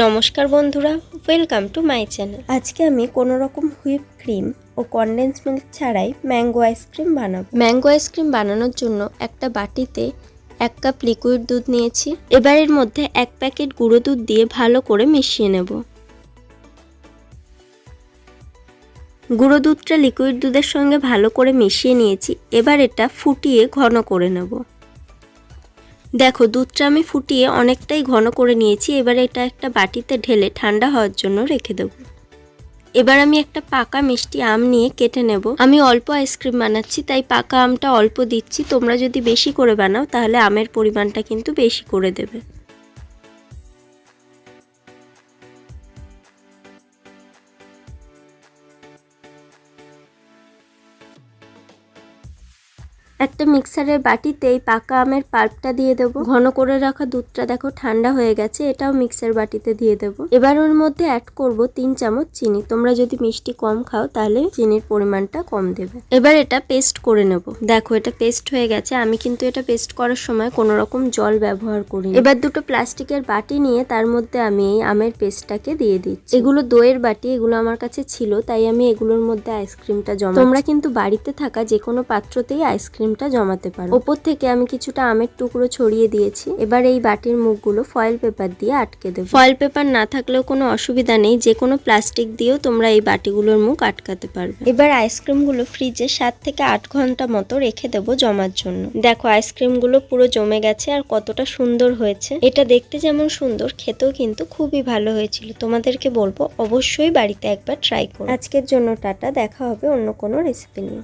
নমস্কার বন্ধুরা welcome to my channel আজকে আমি কোনো রকম হুইপ ক্রিম ও কনডেন্স মিল্ক ছাড়াই ম্যাঙ্গো আইসক্রিম বানাবো। ম্যাঙ্গো আইসক্রিম বানানোর জন্য একটা বাটিতে এক কাপ লিকুইড দুধ নিয়েছি। এবার এর মধ্যে এক প্যাকেট গুঁড়ো দুধ দিয়ে ভালো করে মিশিয়ে নেব। গুঁড়ো দুধটা লিকুইড দুধের সঙ্গে ভালো করে মিশিয়ে নিয়েছি। এবার এটা ফুটিয়ে ঘন করে নেব। দেখো, দুধটা আমি ফুটিয়ে অনেকটাই ঘন করে নিয়েছি। এবার এটা একটা বাটিতে ঢেলে ঠান্ডা হওয়ার জন্য রেখে দেবো। এবার আমি একটা পাকা মিষ্টি আম নিয়ে কেটে নেব। আমি অল্প আইসক্রিম বানাচ্ছি, তাই পাকা আমটা অল্প দিচ্ছি। তোমরা যদি বেশি করে বানাও, তাহলে আমের পরিমাণটা কিন্তু বেশি করে দেবে। একটা মিক্সারের বাটিতে এই পাকা আমের পাল্পটা দিয়ে দেবো। ঘন করে রাখা দুধটা দেখো ঠান্ডা হয়ে গেছে, এটাও মিক্সার বাটিতে দিয়ে দেবো। এবার ওর মধ্যে অ্যাড করব তিন চামচ চিনি। তোমরা যদি মিষ্টি কম খাও তাহলে চিনির পরিমাণটা কম দেবে। এবার এটা পেস্ট করে নেব। দেখো এটা পেস্ট হয়ে গেছে। আমি কিন্তু এটা পেস্ট করার সময় কোনো রকম জল ব্যবহার করি এবার দুটো প্লাস্টিকের বাটি নিয়ে তার মধ্যে আমি এই আমের পেস্টটাকে দিয়ে দিচ্ছি। এগুলো দইয়ের বাটি, এগুলো আমার কাছে ছিল, তাই আমি এগুলোর মধ্যে আইসক্রিমটা জমা তোমরা কিন্তু বাড়িতে থাকা যে কোনো পাত্রতেই আইসক্রিমটা জমাতে পারো। ওপর থেকে আমি কিছুটা আমের টুকরো ছড়িয়ে দিয়েছি। এবার এই বাটির মুখগুলো ফয়েল পেপার দিয়ে আটকে দেবো। ফয়েল পেপার না থাকলেও কোনো অসুবিধা নেই যে কোনো প্লাস্টিক দিয়েও তোমরা এই বাটিগুলোর মুখ আটকাতে পারবে। এবার আইসক্রিমগুলো ফ্রিজে সাত থেকে আট ঘণ্টা মতো রেখে দেবো জমার জন্য। দেখো আইসক্রিমগুলো পুরো জমে গেছে আর কতটা সুন্দর হয়েছে। এটা দেখতে যেমন সুন্দর খেতেও কিন্তু খুবই ভালো হয়েছিল। তোমাদেরকে বলব অবশ্যই বাড়িতে একবার ট্রাই করো। আজকের জন্য টাটা দেখা হবে অন্য কোনো রেসিপি নিয়ে।